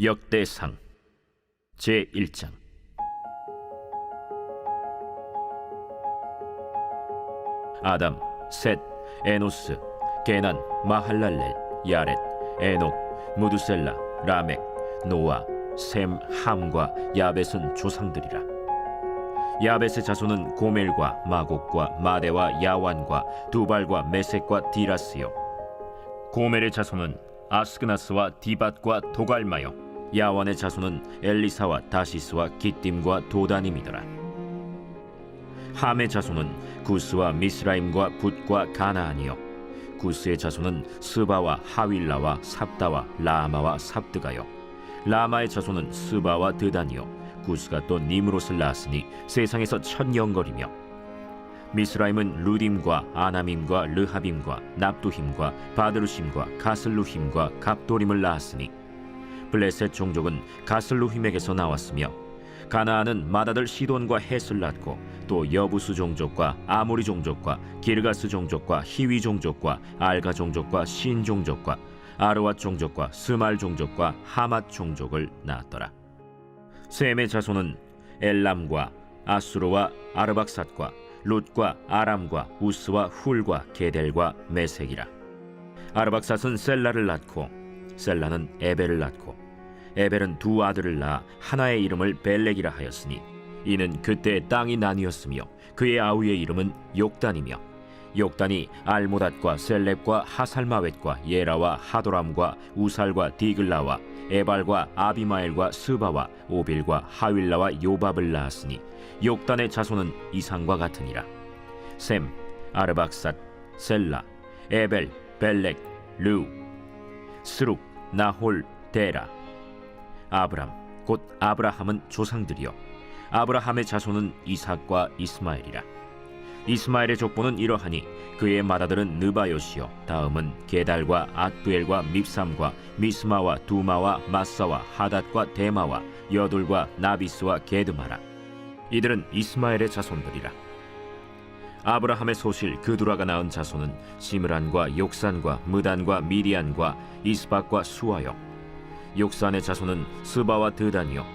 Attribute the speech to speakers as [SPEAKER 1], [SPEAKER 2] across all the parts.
[SPEAKER 1] 역대상 제1장. 아담, 셋, 에노스, 게난, 마할랄렐, 야렛, 에녹, 무두셀라, 라멕, 노아, 셈, 함과 야벳은 조상들이라. 야벳의 자손은 고멜과 마곡과 마대와 야완과 두발과 메색과 디라스요. 고멜의 자손은 아스그나스와 디밧과 도갈마요 야완의 자손은 엘리사와 다시스와 기띔과 도다님이더라. 함의 자손은 구스와 미스라임과 붓과 가나안이요. 구스의 자손은 스바와 하윌라와 삽다와 라마와 삽드가요. 라마의 자손은 스바와 드단이요. 구스가 또 니므롯을 낳았으니 세상에서 천영거리며. 미스라임은 루딤과 아나밈과 르하빔과 납두힘과 바드루심과 가슬루힘과 갑도림을 낳았으니 블레셋 종족은 가슬루힘에게서 나왔으며 가나안은 마다들 시돈과 헷을 낳고 또 여부수 종족과 아모리 종족과 기르가스 종족과 히위 종족과 알가 종족과 신 종족과 아르왓 종족과 스말 종족과 하맛 종족을 낳았더라. 셈의 자손은 엘람과 아수르와 아르박삿과 롯과 아람과 우스와 훌과 게델과 메색이라. 아르박삿은 셀라를 낳고 셀라는 에벨을 낳고 에벨은 두 아들을 낳아 하나의 이름을 벨렉이라 하였으니 이는 그때 땅이 나뉘었으며 그의 아우의 이름은 욕단이며 욕단이 알모닷과 셀렙과 하살마웻과 예라와 하도람과 우살과 디글라와 에발과 아비마엘과 스바와 오빌과 하윌라와 요밥을 낳았으니 욕단의 자손은 이상과 같으니라. 셈 아르박삿 셀라 에벨 벨렉 르 스룩 나홀 데라. 아브람 곧 아브라함은 조상들이요. 아브라함의 자손은 이삭과 이스마엘이라. 이스마엘의 족보는 이러하니 그의 맏아들은 느바요시요. 다음은 게달과 앗두엘과 밉삼과 미스마와 두마와 마사와 하닷과 데마와 여둘과 나비스와 게드마라. 이들은 이스마엘의 자손들이라 아브라함의 소실 그두라가 낳은 자손은 시므란과 욕산과 무단과 미디안과 이스박과 수아요. 욕산의 자손은 스바와 드단이요.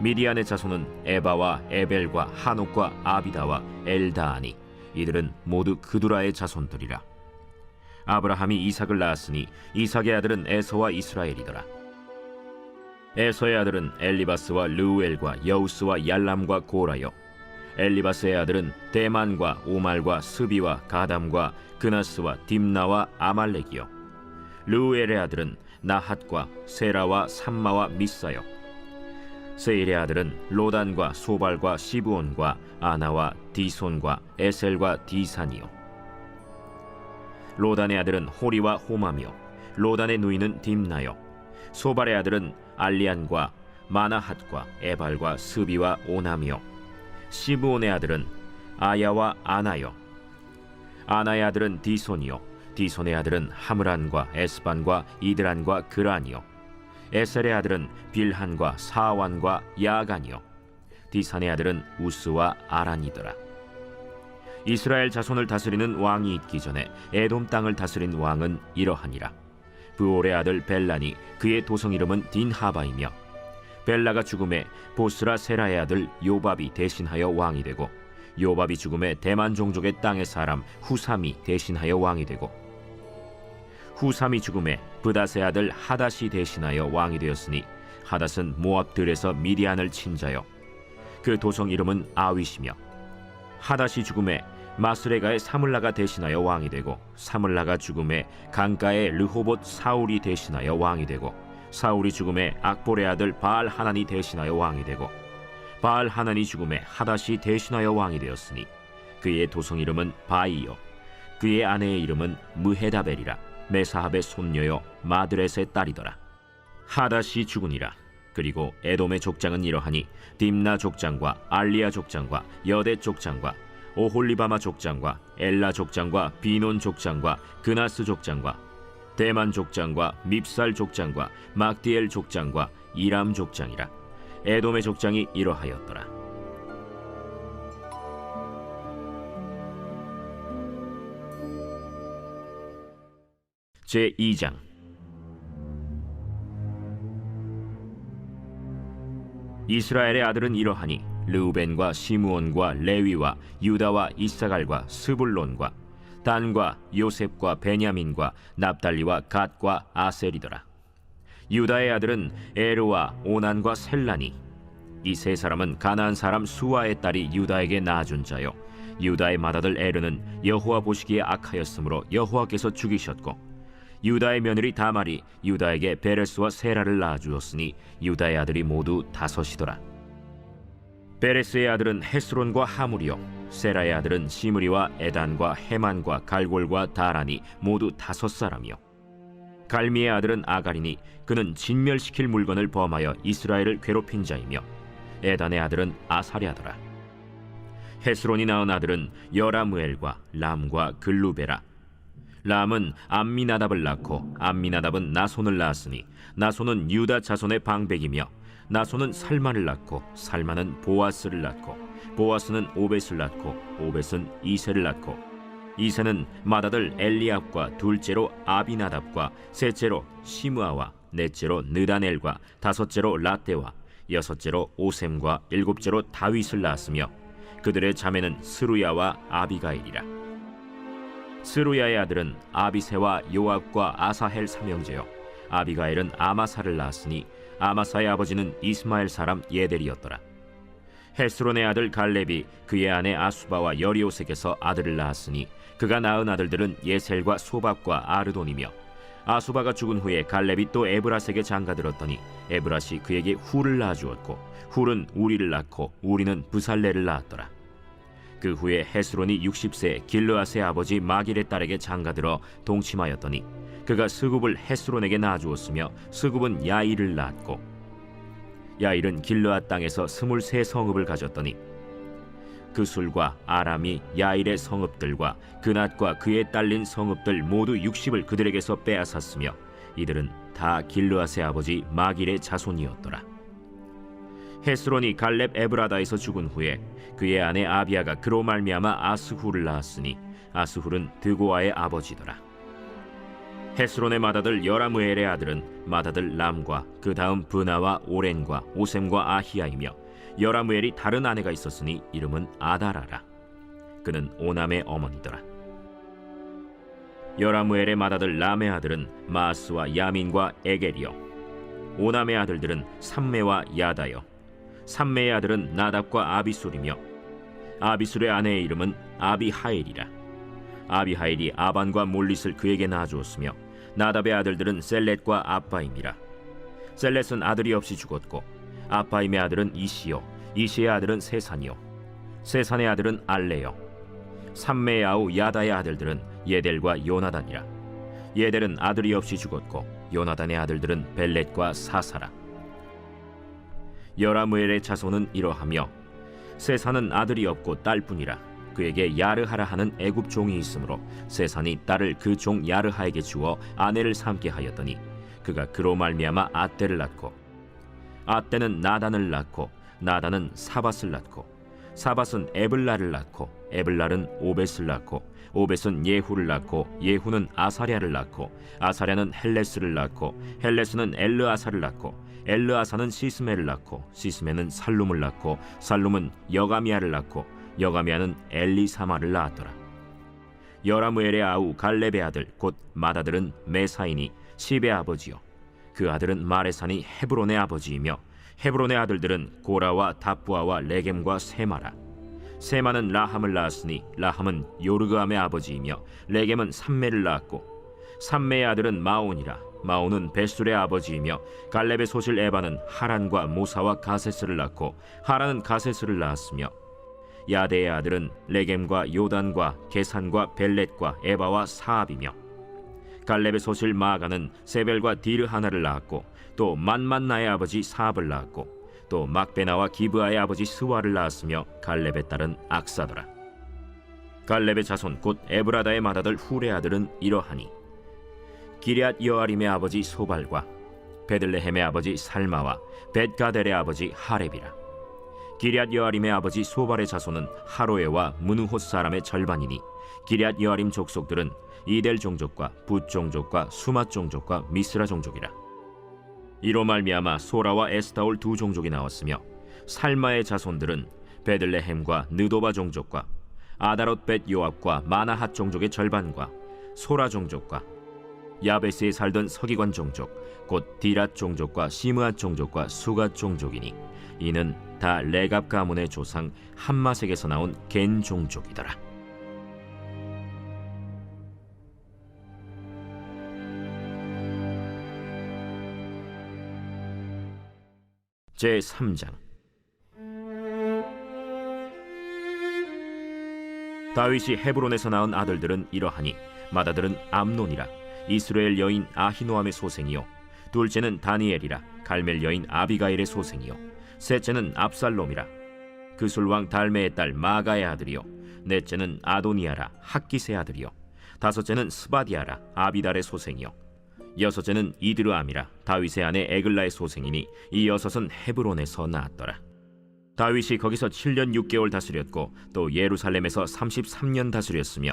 [SPEAKER 1] 미디안의 자손은 에바와 에벨과 한옥과 아비다와 엘다아니 이들은 모두 그두라의 자손들이라. 아브라함이 이삭을 낳았으니 이삭의 아들은 에서와 이스라엘이더라. 에서의 아들은 엘리바스와 르우엘과 여우스와 얄람과 고라요 엘리바스의 아들은 대만과 오말과 스비와 가담과 그나스와 딥나와 아말렉이요. 르우엘의 아들은 나핫과 세라와 삼마와 미사요. 세일의 아들은 로단과 소발과 시브온과 아나와 디손과 에셀과 디산이요. 로단의 아들은 호리와 호마며 로단의 누이는 딥나요. 소발의 아들은 알리안과 마나핫과 에발과 스비와 오나며 시브온의 아들은 아야와 아나요. 아나의 아들은 디손이요. 디손의 아들은 하므란과 에스반과 이드란과 그란이요. 에셀의 아들은 빌한과 사완과 야간이요. 디산의 아들은 우스와 아란이더라. 이스라엘 자손을 다스리는 왕이 있기 전에 에돔 땅을 다스린 왕은 이러하니라. 부올의 아들 벨란이 그의 도성 이름은 딘하바이며 벨라가 죽음에 보스라 세라의 아들 요밥이 대신하여 왕이 되고 요밥이 죽음에 대만 종족의 땅의 사람 후삼이 대신하여 왕이 되고 후삼이 죽음에 브닷의 아들 하닷이 대신하여 왕이 되었으니 하닷은 모압들에서 미디안을 친 자요. 그 도성 이름은 아윗이며 하닷이 죽음에 마스레가의 사물라가 대신하여 왕이 되고 사물라가 죽음에 강가의 르호봇 사울이 대신하여 왕이 되고 사울이 죽음에 악볼의 아들 바알 하나니 대신하여 왕이 되고 바알 하나니 죽음에 하닷이 대신하여 왕이 되었으니 그의 도성 이름은 바이요 그의 아내의 이름은 무헤다벨이라 메사합의 손녀요 마드렛의 딸이더라. 하닷이 죽으니라. 그리고 에돔의 족장은 이러하니 딥나 족장과 알리아 족장과 여대 족장과 오홀리바마 족장과 엘라 족장과 비논 족장과 그나스 족장과 대만 족장과 밉살 족장과 막디엘 족장과 이람 족장이라 에돔의 족장이 이러하였더라. 제 2장. 이스라엘의 아들은 이러하니 르우벤과 시므온과 레위와 유다와 이사갈과 스불론과 단과 요셉과 베냐민과 납달리와 갓과 아셀이더라. 유다의 아들은 에르와 오난과 셀라니 이 세 사람은 가나안 사람 수아의 딸이 유다에게 낳아준 자요. 유다의 맏아들 에르는 여호와 보시기에 악하였으므로 여호와께서 죽이셨고 유다의 며느리 다말이 유다에게 베레스와 세라를 낳아주었으니 유다의 아들이 모두 다섯이더라. 베레스의 아들은 헤스론과 하물이요 세라의 아들은 시므리와 에단과 헤만과 갈골과 다란이 모두 다섯 사람이요. 갈미의 아들은 아가리니 그는 진멸시킬 물건을 범하여 이스라엘을 괴롭힌 자이며 에단의 아들은 아사랴더라. 헤스론이 낳은 아들은 여라무엘과 람과 글루베라. 람은 암미나답을 낳고 암미나답은 나손을 낳았으니 나손은 유다 자손의 방백이며 나손은 살만을 낳고 살만은 보아스를 낳고 보아스는 오벳을 낳고 오벳은 이세를 낳고 이세는 맏아들 엘리압과 둘째로 아비나답과 셋째로 시므아와 넷째로 느다넬과 다섯째로 라떼와 여섯째로 오셈과 일곱째로 다윗을 낳았으며 그들의 자매는 스루야와 아비가일이라. 스루야의 아들은 아비세와 요압과 아사헬 삼형제요. 아비가일은 아마사를 낳았으니 아마사의 아버지는 이스마엘 사람 예델이었더라 헤스론의 아들 갈렙이 그의 아내 아수바와 여리오색에서 아들을 낳았으니 그가 낳은 아들들은 예셀과 소박과 아르돈이며 아수바가 죽은 후에 갈렙이 또 에브라스에게 장가들었더니 에브라시 그에게 훌을 낳아주었고 훌은 우리를 낳고 우리는 부살레를 낳았더라. 그 후에 헤스론이 60세 길르앗의 아버지 마길의 딸에게 장가들어 동침하였더니 그가 스굽을 헤스론에게 낳아주었으며 스굽은 야일을 낳았고 야일은 길르앗 땅에서 스물세 성읍을 가졌더니 그 술과 아람이 야일의 성읍들과 그낫과 그에 딸린 성읍들 모두 60을 그들에게서 빼앗았으며 이들은 다 길르앗의 아버지 마길의 자손이었더라 헤스론이 갈렙 에브라다에서 죽은 후에 그의 아내 아비아가 그로 말미암아 아스후를 낳았으니 아스훌은 드고아의 아버지더라. 헤스론의 맏아들 여라무엘의 아들은 맏아들 람과 그 다음 브나와 오렌과 오셈과 아히야이며 여라무엘이 다른 아내가 있었으니 이름은 아다라라. 그는 오남의 어머니더라. 여라무엘의 맏아들 람의 아들은 마스와 야민과 에겔이요. 오남의 아들들은 삼메와 야다요. 삼메의 아들은 나답과 아비술이며 아비술의 아내의 이름은 아비하일이라. 아비하일이 아반과 몰릿을 그에게 낳아주었으며 나답의 아들들은 셀렛과 아빠임이라. 셀렛은 아들이 없이 죽었고 아빠임의 아들은 이시요, 이시의 아들은 세산이요, 세산의 아들은 알레요. 삼메의 아우 야다의 아들들은 예델과 요나단이라. 예델은 아들이 없이 죽었고 요나단의 아들들은 벨렛과 사사라. 여라무엘의 자손은 이러하며 세산은 아들이 없고 딸뿐이라 그에게 야르하라 하는 애굽 종이 있으므로 세산이 딸을 그 종 야르하에게 주어 아내를 삼게 하였더니 그가 그로 말미암아 아떼를 낳고 아떼는 나단을 낳고 나단은 사밧을 낳고 사밧은 에블라를 낳고 에블랄은 오벳을 낳고 오벳은 예후를 낳고 예후는 아사랴를 낳고 아사랴는 헬레스를 낳고 헬레스는 엘르아사를 낳고 엘르아사는 시스메를 낳고 시스메는 살룸을 낳고 살룸은 여가미아를 낳고 여가미아는 엘리사마를 낳았더라. 여라무엘의 아우 갈렙의 아들 곧 맏아들은 메사이니 시베 아버지요. 그 아들은 마레산이 헤브론의 아버지이며 헤브론의 아들들은 고라와 다부아와 레겜과 세마라. 세마는 라함을 낳았으니 라함은 요르그암의 아버지이며 레겜은 삼메를 낳았고 삼메의 아들은 마온이라. 마온은 베술의 아버지이며 갈렙의 소실 에바는 하란과 모사와 가세스를 낳고 하란은 가세스를 낳았으며 야데의 아들은 레겜과 요단과 게산과 벨렛과 에바와 사압이며 갈렙의 소실 마가는 세벨과 디르 하나를 낳았고 또 만만나의 아버지 사압을 낳았고 또 막베나와 기브아의 아버지 스와를 낳았으며 갈렙의 딸은 악사더라. 갈렙의 자손 곧 에브라다의 맏아들 훌의 아들은 이러하니 기리앗 여아림의 아버지 소발과 베들레헴의 아버지 살마와 벳가델의 아버지 하렙이라 기리앗 여아림의 아버지 소발의 자손은 하로에와 무누호 사람의 절반이니 기리앗 여아림 족속들은 이델 종족과 붓 종족과 수맛 종족과 미스라 종족이라. 이로 말미암아 소라와 에스타올 두 종족이 나왔으며 살마의 자손들은 베들레헴과 느도바 종족과 아다롯 벳 요압과 마나핫 종족의 절반과 소라 종족과 야베스에 살던 서기관 종족 곧 디랏 종족과 시므앗 종족과 수갓 종족이니 이는 다 레갑 가문의 조상 함마색에서 나온 겐 종족이더라. 제 3장 다윗이 헤브론에서 낳은 아들들은 이러하니 맏아들은 암논이라 이스라엘 여인 아히노함의 소생이요 둘째는 다니엘이라 갈멜 여인 아비가일의 소생이요 셋째는 압살롬이라. 그술 왕 달메의 딸 마가의 아들이요. 넷째는 아도니아라 학기스의 아들이요. 다섯째는 스바디아라 아비달의 소생이요. 여섯째는 이드르암이라 다윗의 아내 에글라의 소생이니 이 여섯은 헤브론에서 낳았더라. 다윗이 거기서 7년 6개월 다스렸고 또 예루살렘에서 33년 다스렸으며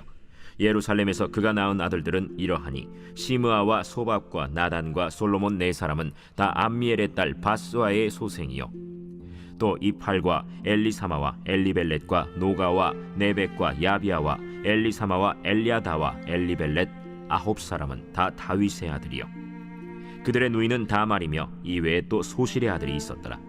[SPEAKER 1] 예루살렘에서 그가 낳은 아들들은 이러하니 시므아와 소밥과 나단과 솔로몬 네 사람은 다 암미엘의 딸 바스와의 소생이요. 또 이팔과 엘리사마와 엘리벨렛과 노가와 네벡과 야비아와 엘리사마와 엘리아다와 엘리벨렛 아홉 사람은 다 다윗의 아들이요. 그들의 누이는 다말이며 이외에 또 소실의 아들이 있었더라.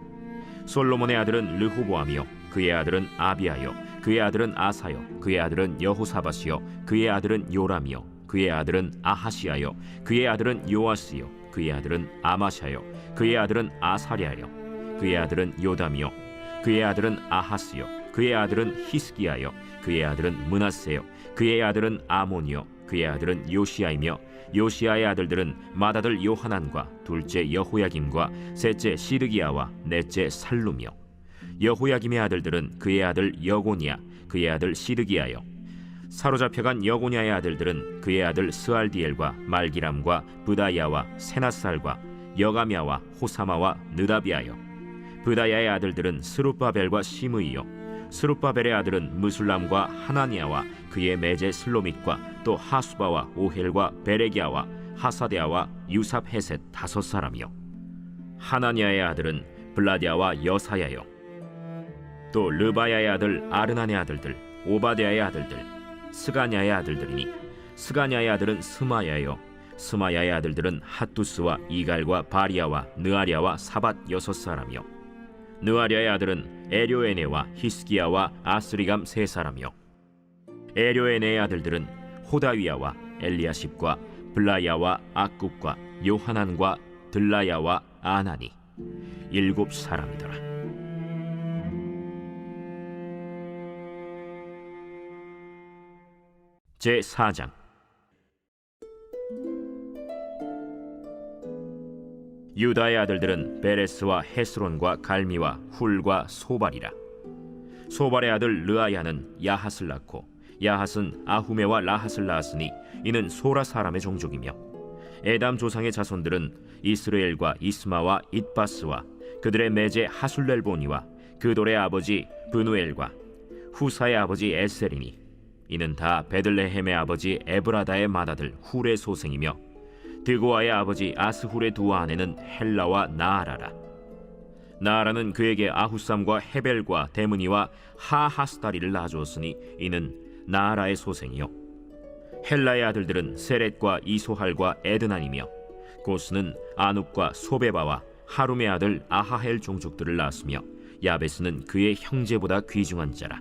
[SPEAKER 1] 솔로몬의 아들은 르호보암이요. 그의 아들은 아비아요 그의 아들은 아사요 그의 아들은 여호사밧이요 그의 아들은 요람이요 그의 아들은 아하시아요 그의 아들은 요아스요 그의 아들은 아마샤요 그의 아들은 아사랴요 그의 아들은 요담이요 그의 아들은 아하스요 그의 아들은 히스기야요 그의 아들은 문하세요 그의 아들은 아몬이요 그의 아들은 요시아이며 요시아의 아들들은 맏아들 요하난과 둘째 여호야김과 셋째 시드기야와 넷째 살룸이요 여호야김의 아들들은 그의 아들 여고니야 그의 아들 시드기야요. 사로잡혀간 여고니아의 아들들은 그의 아들 스알디엘과 말기람과 부다야와 세나살과 여가미아와 호사마와 느다비아요. 부다야의 아들들은 스룹바벨과 시므이요. 스룹바벨의 아들은 무술람과 하나니아와 그의 매제 슬로밋과 또 하수바와 오헬과 베레기아와 하사데아와 유삽 헤셋 다섯 사람이요. 하나니아의 아들은 블라디아와 여사야요 또 르바야의 아들 아르난의 아들들 오바데아의 아들들 스가냐의 아들들이니 스가냐의 아들은 스마야요. 스마야의 아들들은 핫두스와 이갈과 바리아와 느아리아와 사밧 여섯 사람이요. 느아리아의 아들은 에료에네와 히스기야와 아스리감 세 사람이요. 에료에네의 아들들은 호다위야와 엘리야십과 블라야와 악굽과 요하난과 들라야와 아나니 일곱 사람이더라. 제 4장. 유다의 아들들은 베레스와 헤스론과 갈미와 훌과 소발이라. 소발의 아들 르아야는 야핫을 낳고 야핫은 아후메와 라핫을 낳았으니 이는 소라 사람의 종족이며 에담 조상의 자손들은 이스라엘과 이스마와 잇바스와 그들의 매제 하술렐보니와 그돌의 아버지 브누엘과 후사의 아버지 에셀이니 이는 다 베들레헴의 아버지 에브라다의 맏아들 훌의 소생이며 드고아의 아버지 아스훌의 두 아내는 헬라와 나아라라. 나아라는 그에게 아후삼과 헤벨과 데므니와 하하스다리를 낳아주었으니 이는 나아라의 소생이요. 헬라의 아들들은 세렛과 이소할과 에드난이며 고스는 아눕과 소베바와 하룸의 아들 아하헬 종족들을 낳았으며 야베스는 그의 형제보다 귀중한 자라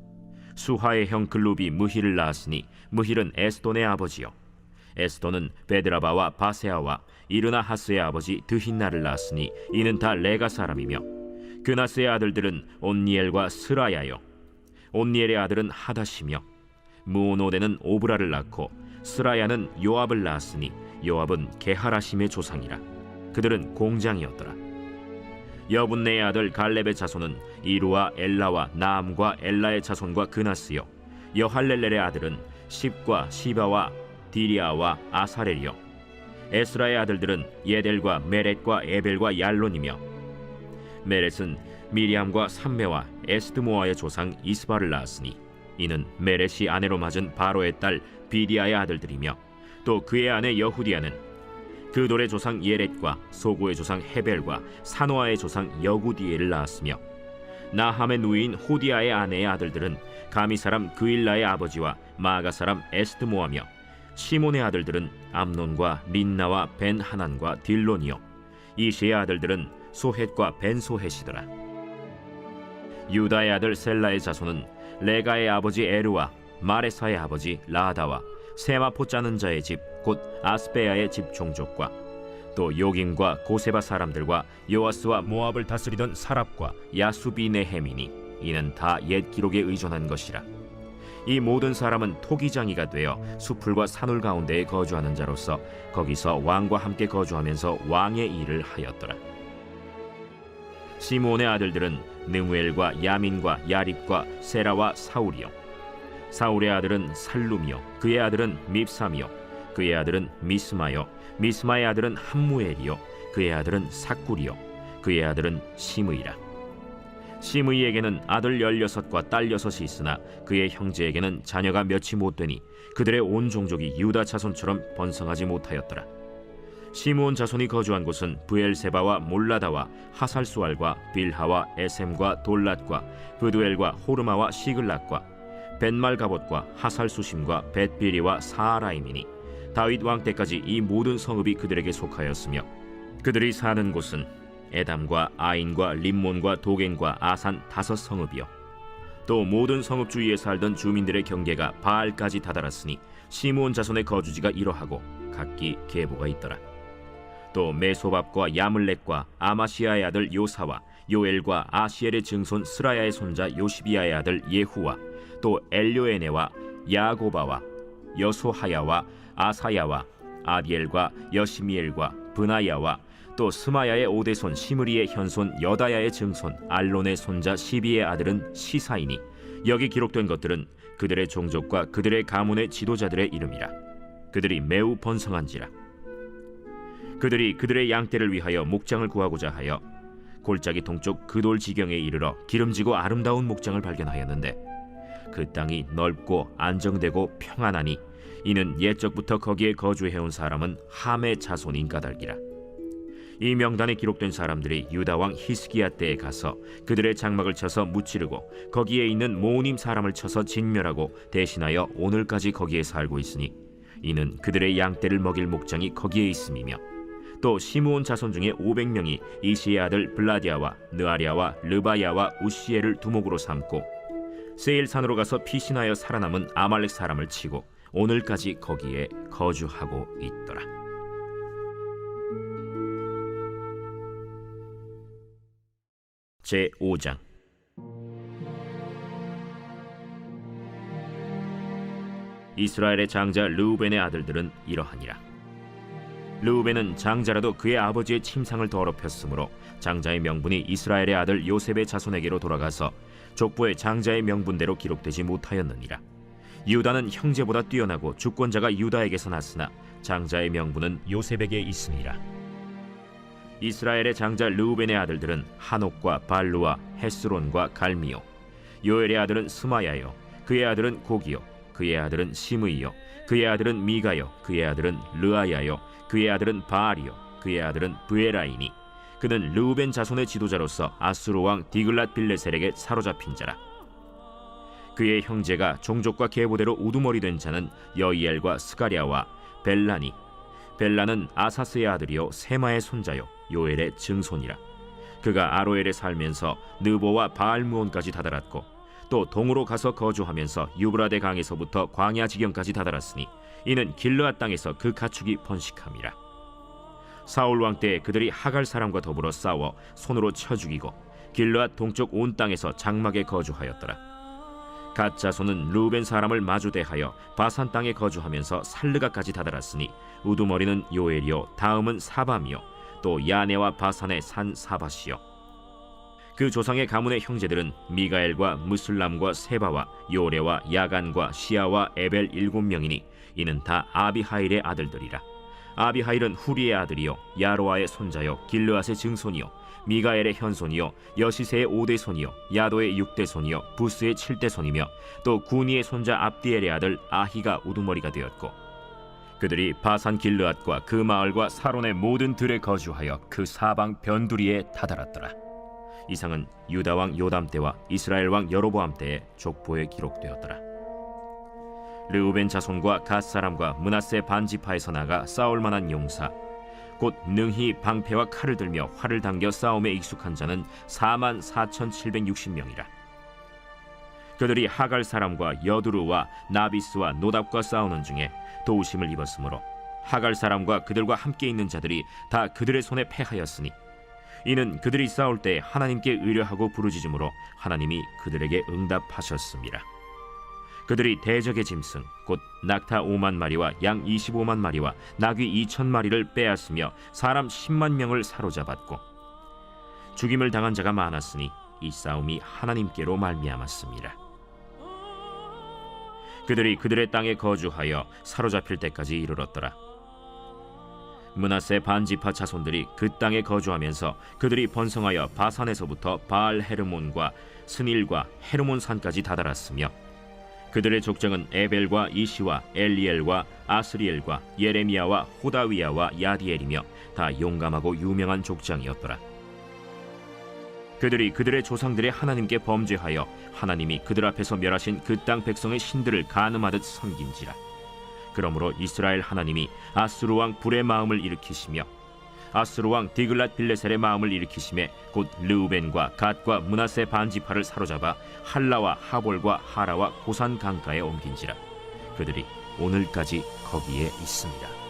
[SPEAKER 1] 수하의 형 글룹이 무힐을 낳았으니 무힐은 에스돈의 아버지요. 에스돈은 베드라바와 바세아와 이르나 하스의 아버지 드힌나를 낳았으니 이는 다 레가 사람이며 그나스의 아들들은 온니엘과 스라야요. 온니엘의 아들은 하다시며 무오노데는 오브라를 낳고 스라야는 요압을 낳았으니 요압은 게하라심의 조상이라 그들은 공장이었더라. 여분네의 아들 갈렙의 자손은 이루와 엘라와 나암과 엘라의 자손과 그나스요. 여할렐렐의 아들은 십과 시바와 디리아와 아사렐이요. 에스라의 아들들은 예델과 메렛과 에벨과 얄론이며 메렛은 미리암과 삼메와 에스드모아의 조상 이스바를 낳았으니 이는 메렛이 아내로 맞은 바로의 딸 비디아의 아들들이며 또 그의 아내 여후디아는 그돌의 조상 예렛과 소고의 조상 헤벨과 사노아의 조상 여구디엘을 낳았으며 나함의 누이인 호디아의 아내의 아들들은 가미 사람 그일라의 아버지와 마가 사람 에스드모아며 시몬의 아들들은 암논과 린나와 벤 하난과 딜론이요 이시의 아들들은 소헷과 벤 소헷이더라. 유다의 아들 셀라의 자손은 레가의 아버지 에르와 마레사의 아버지 라다와 세마포 짜는 자의 집 곧 아스베야의 집 종족과 또 요긴과 고세바 사람들과 요아스와 모압을 다스리던 사랍과 야수비네헤미니 이는 다 옛 기록에 의존한 것이라. 이 모든 사람은 토기장이가 되어 수풀과 산울 가운데에 거주하는 자로서 거기서 왕과 함께 거주하면서 왕의 일을 하였더라. 시몬의 아들들은 느무엘과 야민과 야립과 세라와 사울이요 사울의 아들은 살룸이요. 그의 아들은 밉삼이요. 그의 아들은 미스마요. 미스마의 아들은 함무엘이요. 그의 아들은 사꿀이요. 그의 아들은 시므이라. 시므이에게는 아들 열여섯과 딸 여섯이 있으나 그의 형제에게는 자녀가 몇이 못 되니 그들의 온 종족이 유다 자손처럼 번성하지 못하였더라. 시므온 자손이 거주한 곳은 부엘세바와 몰라다와 하살수알과 빌하와 에셈과 돌랏과 브두엘과 호르마와 시글락과 벤말가봇과 하살 수심과 벳비리와 사라임이니 다윗 왕 때까지 이 모든 성읍이 그들에게 속하였으며 그들이 사는 곳은 에담과 아인과 림몬과 도겐과 아산 다섯 성읍이요. 또 모든 성읍 주위에 살던 주민들의 경계가 바알까지 다다랐으니 시므온 자손의 거주지가 이러하고 각기 계보가 있더라. 또 메소밥과 야물렉과 아마시아의 아들 요사와 요엘과 아시엘의 증손 스라야의 손자 요시비아의 아들 예후와 또 엘료에네와 야고바와 여소하야와 아사야와 아디엘과 여시미엘과 브나야와 또 스마야의 오대손 시므리의 현손 여다야의 증손 알론의 손자 시비의 아들은 시사이니 여기 기록된 것들은 그들의 종족과 그들의 가문의 지도자들의 이름이라. 그들이 매우 번성한지라. 그들이 그들의 양떼를 위하여 목장을 구하고자 하여 골짜기 동쪽 그돌 지경에 이르러 기름지고 아름다운 목장을 발견하였는데 그 땅이 넓고 안정되고 평안하니 이는 옛적부터 거기에 거주해온 사람은 함의 자손인 까닭이라. 이 명단에 기록된 사람들이 유다 왕 히스기야 때에 가서 그들의 장막을 쳐서 무찌르고 거기에 있는 모님 사람을 쳐서 진멸하고 대신하여 오늘까지 거기에 살고 있으니 이는 그들의 양떼를 먹일 목장이 거기에 있음이며 또 시므온 자손 중에 500명이 이시의 아들 블라디아와 느아리아와 르바야와 우시엘을 두목으로 삼고 세일산으로 가서 피신하여 살아남은 아말렉 사람을 치고 오늘까지 거기에 거주하고 있더라. 제 5장 이스라엘의 장자 르우벤의 아들들은 이러하니라. 르우벤은 장자라도 그의 아버지의 침상을 더럽혔으므로 장자의 명분이 이스라엘의 아들 요셉의 자손에게로 돌아가서 족보의 장자의 명분대로 기록되지 못하였느니라. 유다는 형제보다 뛰어나고 주권자가 유다에게서 났으나 장자의 명분은 요셉에게 있으니라. 이스라엘의 장자 르우벤의 아들들은 한옥과 발루와 헤스론과 갈미요. 요엘의 아들은 스마야요. 그의 아들은 고기요. 그의 아들은 시므이요. 그의 아들은 미가요. 그의 아들은 르아야요. 그의 아들은 바알이요. 그의 아들은 브에라이니. 그는 르우벤 자손의 지도자로서 아수르 왕 디글랏 빌레셀에게 사로잡힌 자라. 그의 형제가 종족과 계보대로 우두머리 된 자는 여이엘과 스가랴와 벨라니. 벨라는 아사스의 아들이요 세마의 손자요 요엘의 증손이라. 그가 아로엘에 살면서 느보와 바알무온까지 다다랐고 또 동으로 가서 거주하면서 유브라데 강에서부터 광야 지경까지 다다랐으니 이는 길르앗 땅에서 그 가축이 번식함이라. 사울 왕때 그들이 하갈 사람과 더불어 싸워 손으로 쳐 죽이고 길르앗 동쪽 온 땅에서 장막에 거주하였더라. 갓 자손은 루벤 사람을 마주대하여 바산 땅에 거주하면서 살르가까지 다다랐으니 우두머리는 요엘이요 다음은 사밤이요 또 야네와 바산의 산 사바시요 그 조상의 가문의 형제들은 미가엘과 무슬람과 세바와 요레와 야간과 시아와 에벨 일곱 명이니 이는 다 아비하일의 아들들이라 아비하일은 후리의 아들이요 야로아의 손자요 길르앗의 증손이요 미가엘의 현손이요 여시세의 오대 손이요 야도의 육대 손이요 부스의 칠대 손이며 또 구니의 손자 압디엘의 아들 아히가 우두머리가 되었고 그들이 바산 길르앗과 그 마을과 사론의 모든 들에 거주하여 그 사방 변두리에 다다랐더라. 이상은 유다 왕 요담 때와 이스라엘 왕 여로보암 때의 족보에 기록되었더라. 르우벤 자손과 갓 사람과 문하세 반지파에서 나가 싸울 만한 용사 곧 능히 방패와 칼을 들며 활을 당겨 싸움에 익숙한 자는 4만 4,760명이라. 그들이 하갈 사람과 여두루와 나비스와 노답과 싸우는 중에 도우심을 입었으므로 하갈 사람과 그들과 함께 있는 자들이 다 그들의 손에 패하였으니 이는 그들이 싸울 때 하나님께 의뢰하고 부르짖음으로 하나님이 그들에게 응답하셨습니다. 그들이 대적의 짐승 곧 낙타 5만 마리와 양 25만 마리와 나귀 2천 마리를 빼앗으며 사람 10만 명을 사로잡았고 죽임을 당한 자가 많았으니 이 싸움이 하나님께로 말미암았습니다. 그들이 그들의 땅에 거주하여 사로잡힐 때까지 이르렀더라. 문하세 반지파 자손들이 그 땅에 거주하면서 그들이 번성하여 바산에서부터 바알 헤르몬과 스닐과 헤르몬 산까지 다다랐으며 그들의 족장은 에벨과 이시와 엘리엘과 아스리엘과 예레미야와 호다위야와 야디엘이며 다 용감하고 유명한 족장이었더라. 그들이 그들의 조상들의 하나님께 범죄하여 하나님이 그들 앞에서 멸하신 그 땅 백성의 신들을 가늠하듯 섬긴지라. 그러므로 이스라엘 하나님이 아스루 왕 불의 마음을 일으키시며 아스루 왕 디글랏 빌레셀의 마음을 일으키심에 곧 르우벤과 갓과 문하세 반지파를 사로잡아 할라와 하볼과 하라와 고산 강가에 옮긴지라. 그들이 오늘까지 거기에 있습니다.